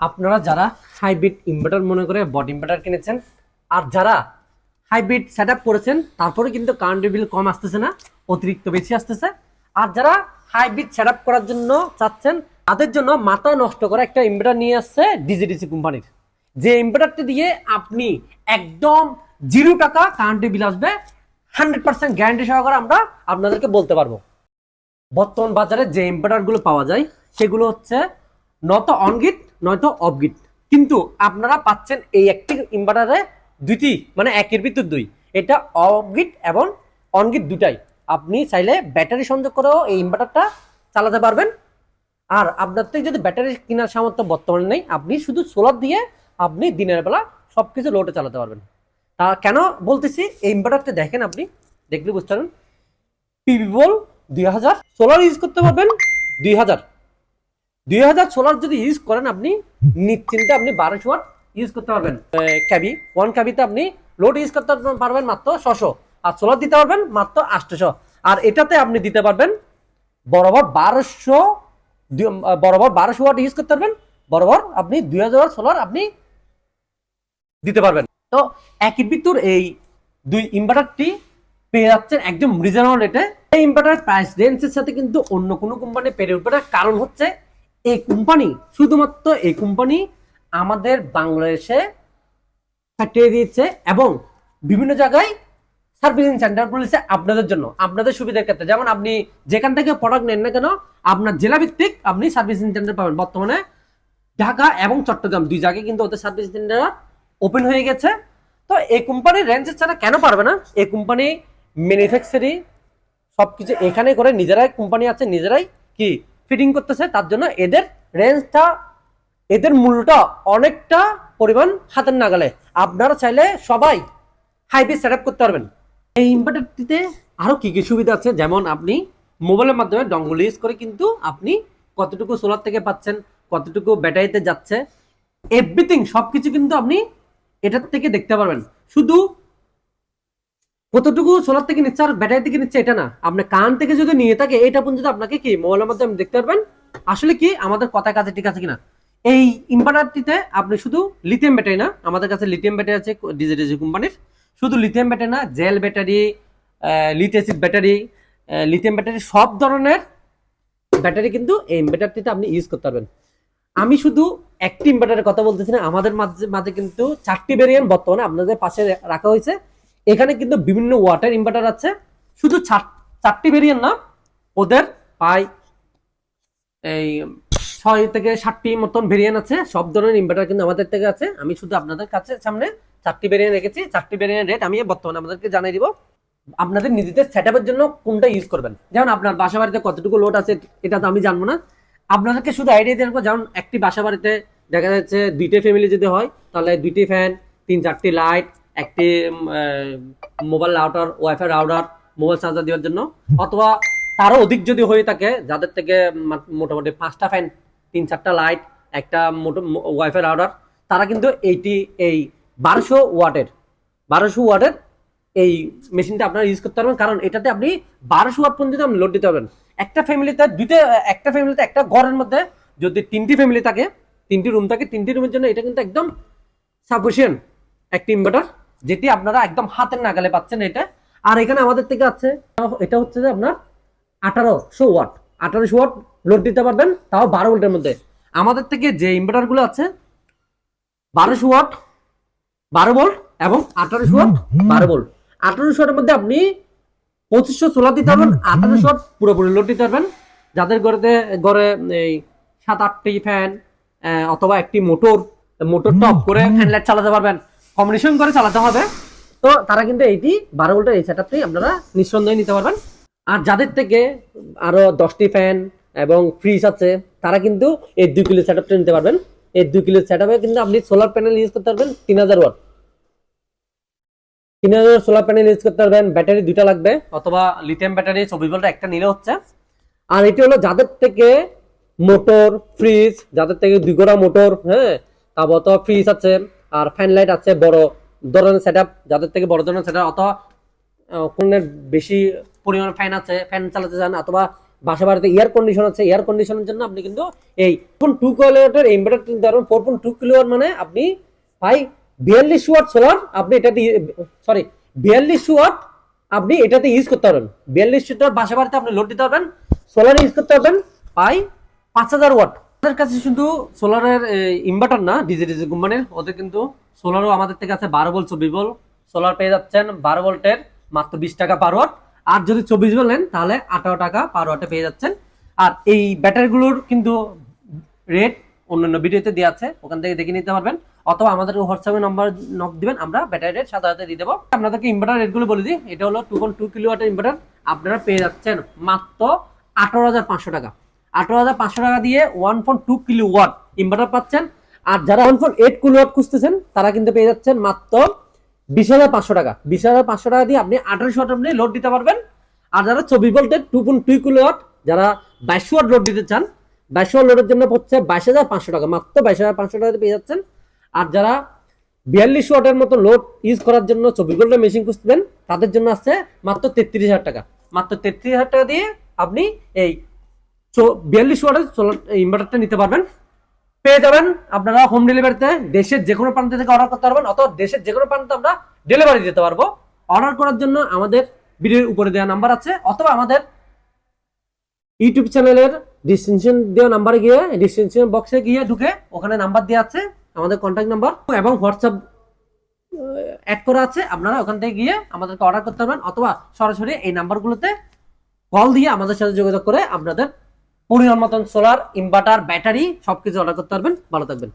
আপনারা যারা hybrid inverter মনে করে বট ইনভার্টার কিনেছেন, আর যারা হাইব্রিড সেট আপ করেছেন, তারপরে কিন্তু কারেন্ট বিল কম আসতেছে না, অতিরিক্ত বেশি আসতেছে। আর যারা হাইব্রিড সেট আপ করার জন্য চাচ্ছেন, তাদের জন্য মাথা নষ্ট করা একটা ইনভার্টার নিয়ে আসছে ডিজিডিসি কোম্পানির। যে ইনভার্টারটি দিয়ে আপনি একদম জিরো টাকা কারেন্ট বিল আসবে হান্ড্রেড পার্সেন্ট গ্যারান্টি সহকারে আমরা আপনাদেরকে বলতে পারব। বর্তমান বাজারে যে ইনভার্টারগুলো পাওয়া যায়, সেগুলো হচ্ছে নত অনগিট নয়তো অফগিট। কিন্তু আপনারা পাচ্ছেন এই একটি ইনভার্টারে দুইটি মানে একের ভিতর দুই। এটা অফগিট এবং অনগিট দুটাই। আপনি চাইলে ব্যাটারি সংযোগ করেও এই ইনভার্টারটা চালাতে পারবেন। আর আপনার থেকে যদি ব্যাটারি কেনার সামর্থ্য বর্তমানে নেই, আপনি শুধু সোলার দিয়ে আপনি দিনের বেলা সব কিছু লোডে চালাতে পারবেন। তা কেন বলতেছি, এই ইনভার্টারটা দেখেন আপনি, দেখলে বুঝতে পারবেন। পিভি বল দুই হাজার সোলার ইউজ করতে পারবেন দুই হাজার। দুই হাজার সোলার যদি ইউজ করেন আপনি, নিশ্চিন্তে আপনি বারোশো ওয়াট ইউজ করতে পারবেন। ক্যাবি ওয়ান ক্যাবিতে আপনি লোড ইউজ করতে পারবেন মাত্র ছশো আর সোলার দিতে পারবেন মাত্র আটশোশো আর এটাতে আপনি দিতে পারবেন বরাবর বারোশো বরাবর বারোশো ওয়াট ইউজ করতে পারবেন, বরাবর আপনি দুই হাজার সোলার আপনি দিতে পারবেন। তো একই ভিতর এই দুই ইনভার্টারটি পেয়ে যাচ্ছেন একদম রিজনেবল রেটে এই ইনভার্টার প্রাইস রেঞ্জের সাথে কিন্তু অন্য কোনো কোম্পানি পেরে উঠবে না। কারণ হচ্ছে এই কোম্পানি শুধুমাত্র এই কোম্পানি আমাদের বাংলাদেশে ফ্যাক্টরি দিয়েছে এবং বিভিন্ন জায়গায় সার্ভিসিং সেন্টার খুলেছে আপনাদের জন্য, আপনাদের সুবিধার ক্ষেত্রে। যেমন আপনি যেখান থেকে প্রোডাক্ট নেন না কেন, আপনার জেলা ভিত্তিক আপনি সার্ভিসিং সেন্টার পাবেন। বর্তমানে ঢাকা এবং চট্টগ্রাম দুই জায়গায় কিন্তু ওদের সার্ভিস সেন্টার ওপেন হয়ে গেছে। তো এই কোম্পানির রেঞ্জের ছাড়া কেন পারবে না? এই কোম্পানি ম্যানুফ্যাকচারিং সবকিছু এখানে করে নিজেরাই কোম্পানি আছে, নিজেরাই কি ফিটিং করতেছে, তার জন্য এদের রেঞ্জটা এদের মূল্যটা অনেকটা পরিমাণ হাতের নাগালে। আপনারা চাইলে সবাই হাইবি সেট আপ করতে পারবেন। এই ইনভার্টারটিতে আরও কি কি সুবিধা আছে? যেমন আপনি মোবাইলের মাধ্যমে ডঙ্গল ইউজ করে কিন্তু আপনি কতটুকু সোলার থেকে পাচ্ছেন, কতটুকু ব্যাটারিতে যাচ্ছে এভরিথিং সব কিছু কিন্তু আপনি এটার থেকে দেখতে পারবেন। শুধু কতটুকু সোলার থেকে নিচ্ছে আর ব্যাটারি থেকে নিচ্ছে এটা না। আপনি কান থেকে যদি নিয়ে থাকে, এটা পর্যন্ত আপনাকে কি মোবাইলের মাধ্যমে দেখতে পারবেন? আসলে কি আমাদের কথা কাছে ঠিক আছে কিনা? এই ইনভার্টারটিতে আপনি শুধু লিথিয়াম ব্যাটারি না, আমাদের কাছে লিথিয়াম ব্যাটারি আছে ডিজিডিজি কোম্পানির শুধু লিথিয়াম ব্যাটারি না gel battery acid battery lithium battery সব ধরনের ব্যাটারি কিন্তু এই ইনভার্টারটিতে আপনি ইউজ করতে পারবেন। আমি শুধু একটি ইনভার্টারের কথা বলতেছি না, আমাদের মাঝে মাঝে কিন্তু চারটি ভেরিয়েন্ট বর্তমানে আপনাদের পাশে রাখা হয়েছে। এখানে কিন্তু বিভিন্ন ওয়াটার ইনভার্টার আছে। শুধু চারটি ভেরিয়েন্ট না, ওদের প্রায় এই ছয় থেকে ষাটটি মতন ভেরিয়েন্ট আছে। সব ধরনের ইনভার্টার কিন্তু আমাদের থেকে আছে। আমি শুধু আপনাদের কাছে সামনে চারটি ভেরিয়েন্ট রেখেছি। চারটি ভেরিয়েন্ট রেট আমি বর্তমানে আপনাদেরকে জানিয়ে দিব। আপনাদের নিজেদের সেট জন্য কোনটা ইউজ করবেন। যেমন আপনার বাসা বাড়িতে কতটুকু লোড আছে, এটা তো আমি জানব না। আপনাদেরকে শুধু আইডিয়া রাখব, যেমন একটি বাসা বাড়িতে দেখা যাচ্ছে দুইটি ফ্যামিলি যদি হয়, তাহলে দুইটি ফ্যান তিন চারটি লাইট একটি mobile router wifi router mobile charger দেওয়ার জন্য। অথবা তারও অধিক যদি হয়ে থাকে, যাদের থেকে মোটামুটি পাঁচটা ফ্যান তিন চারটা লাইট একটা মোটো ওয়াইফাই রাউটার তারা কিন্তু এইটি, এই বারোশো ওয়াটের বারোশো ওয়াটের এই মেশিনটা আপনারা ইউজ করতে পারবেন। কারণ এটাতে আপনি বারোশো ওয়াট পর্যন্ত আপনি লোড দিতে পারবেন। একটা ফ্যামিলিতে দুইটা, একটা ফ্যামিলিতে একটা ঘরের মধ্যে যদি তিনটি ফ্যামিলি থাকে, তিনটি রুম থাকে, তিনটি রুমের জন্য এটা কিন্তু একদম সাফিসিয়েন্ট একটি ইনভার্টার যেটি আপনারা একদম হাতের নাগালে পাচ্ছেন এটা। আর এখানে আমাদের থেকে আছে এটা হচ্ছে যে আপনার আঠারোশো ওয়াট। আঠারোশো ওয়াট লোড দিতে পারবেন তাও বারো ভোল্টের মধ্যে। আমাদের থেকে যে ইনভার্টারগুলো আছে বারোশো ওয়াট বারো ভোল্ট এবং আঠারোশো ওয়াট বারো ভোল্ট। আঠারোশো ওয়াটের মধ্যে আপনি পঁচিশশো সোলার দিতে পারবেন আঠারোশো ওয়াট পুরোপুরি লোড দিতে পারবেন। যাদের ঘরেতে ঘরে এই সাত আটটি ফ্যান অথবা একটি মোটর মোটরটা অফ করে ফ্যান লাইট চালাতে পারবেন। কম্বিনেশন করে চালাতে হবে। তো তারা কিন্তু এইটি বারো ভোল্টের এই সেটআপটি আপনারা নিঃসন্দেহে নিতে পারবেন। আর যাদের থেকে আরও দশটি ফ্যান এবং ফ্রিজ আছে, তারা কিন্তু এই দুই কিলো সেটআপটা নিতে পারবেন। এই দুই কিলো সেটআপে কিন্তু আপনি সোলার প্যানেল ইউজ করতে পারবেন তিন হাজার ওয়াট তিন হাজার সোলার প্যানেল ইউজ করতে পারবেন ব্যাটারি দুইটা লাগবে, অথবা লিথিয়াম ব্যাটারি চব্বিশ ভোল্ট একটা নিলে হচ্ছে। আর এটি হলো যাদের থেকে মোটর ফ্রিজ যাদের থেকে দুই গোড়া মোটর হ্যাঁ তারপর অথবা ফ্রিজ আছে। আর ফ্যান লাইট আছে বড় ধরনের সেট যাদের থেকে বড় ধরনের সেট অথবা কোনের বেশি পরিমাণ ফ্যান আছে ফ্যান চালাতে চান, অথবা বাসা বাড়িতে এয়ার কন্ডিশন আছে এয়ার কন্ডিশনের জন্য আপনি কিন্তু এই ফোন টু কিলোওয়াটের ইনভার্টার পারবেন ফোর পয়েন্ট টু কিলোওয়াট মানে আপনি ভাই বিয়াল্লিশ ওয়াট সোলার আপনি এটাতে সরি বিয়াল্লিশ ওয়াট আপনি এটাতে ইউজ করতে পারবেন। বিয়াল্লিশ ওয়াট বাসা বাড়িতে আপনি লোড দিতে পারবেন সোলার ইউজ করতে পারবেন, ভাই পাঁচ হাজার ওয়াট আমাদের কাছে শুধু সোলারের ইনভার্টার না, ডিজি ডিজি কোম্পানির? ওদের কিন্তু সোলারও আমাদের থেকে আছে বারো ভোল্ট চব্বিশ ভোল্ট সোলার পেয়ে যাচ্ছেন বারো ভোল্টের মাত্র বিশ টাকা পার ওয়াট আর যদি চব্বিশ ভোল্ট নেন, তাহলে আঠারো টাকা পার ওয়াটে পেয়ে যাচ্ছেন। আর এই ব্যাটারিগুলোর কিন্তু রেট অন্যান্য ভিডিওতে দেওয়া আছে, ওখান থেকে দেখে নিতে পারবেন। অথবা আমাদের হোয়াটসঅ্যাপে নম্বর নক দিবেন, আমরা ব্যাটারি রেট সাথে সাথে দিয়ে দেবো। আপনাদেরকে ইনভার্টার রেটগুলো বলে দিই, এটা হলো টু পয়েন্ট টু কিলোওয়াটের ইনভার্টার আপনারা পেয়ে যাচ্ছেন মাত্র আঠারো হাজার পাঁচশো টাকা। আঠারো হাজার পাঁচশো টাকা দিয়ে one point two kilowatt inverter পাচ্ছেন। আর যারা one point eight kilo watt খুঁজতেছেন, তারা কিন্তু পেয়ে যাচ্ছেন মাত্র বিশ হাজার পাঁচশো টাকা। বিশ হাজার পাঁচশো টাকা দিয়ে আপনি আঠারোশো ওয়াট আপনি লোড দিতে পারবেন। আর যারা চব্বিশ ভোল্টের two point two kilo watt যারা বাইশ ওয়াট লোড দিতে চান, বাইশ ওয়াট লোডের জন্য পড়ছে বাইশ হাজার পাঁচশো টাকা, মাত্র বাইশ হাজার পাঁচশো টাকা পেয়ে যাচ্ছেন। আর যারা বিয়াল্লিশ ওয়াটের মতো লোড ইউজ করার জন্য চব্বিশ ভোল্টের মেশিন খুঁজবেন তাদের জন্য আছে মাত্র তেত্রিশ হাজার টাকা। মাত্র তেত্রিশ হাজার টাকা দিয়ে আপনি এই বিয়াল্লিশ ওয়াটের সোলার ইনভার্টারটা নিতে পারবেন। পেয়ে যাবেন আপনারা হোম ডেলিভারিতে দেশের যে কোনো প্রান্ত থেকে অর্ডার করতে পারবেন, অথবা দেশের যে কোনো প্রান্তে আমরা ডেলিভারি দিতে পারব। অর্ডার করার জন্য আমাদের ভিডিওর উপরে দেওয়া নাম্বার আছে, অথবা আমাদের ইউটিউব চ্যানেলের ডিসক্রিপশন দেওয়া নাম্বারে গিয়ে ডিসক্রিপশন বক্সে গিয়ে ঢুকে ওখানে নাম্বার দেওয়া আছে, আমাদের কন্ট্যাক্ট নাম্বার এবং হোয়াটসঅ্যাপ অ্যাড করা আছে। আপনারা ওখান থেকে গিয়ে আমাদেরকে অর্ডার করতে পারবেন, অথবা সরাসরি এই নাম্বারগুলোতে কল দিয়ে আমাদের সাথে যোগাযোগ করে আপনাদের পরিমাণ মতন সোলার ইনভার্টার ব্যাটারি সবকিছু অর্ডার করতে পারবেন ভালো থাকবেন।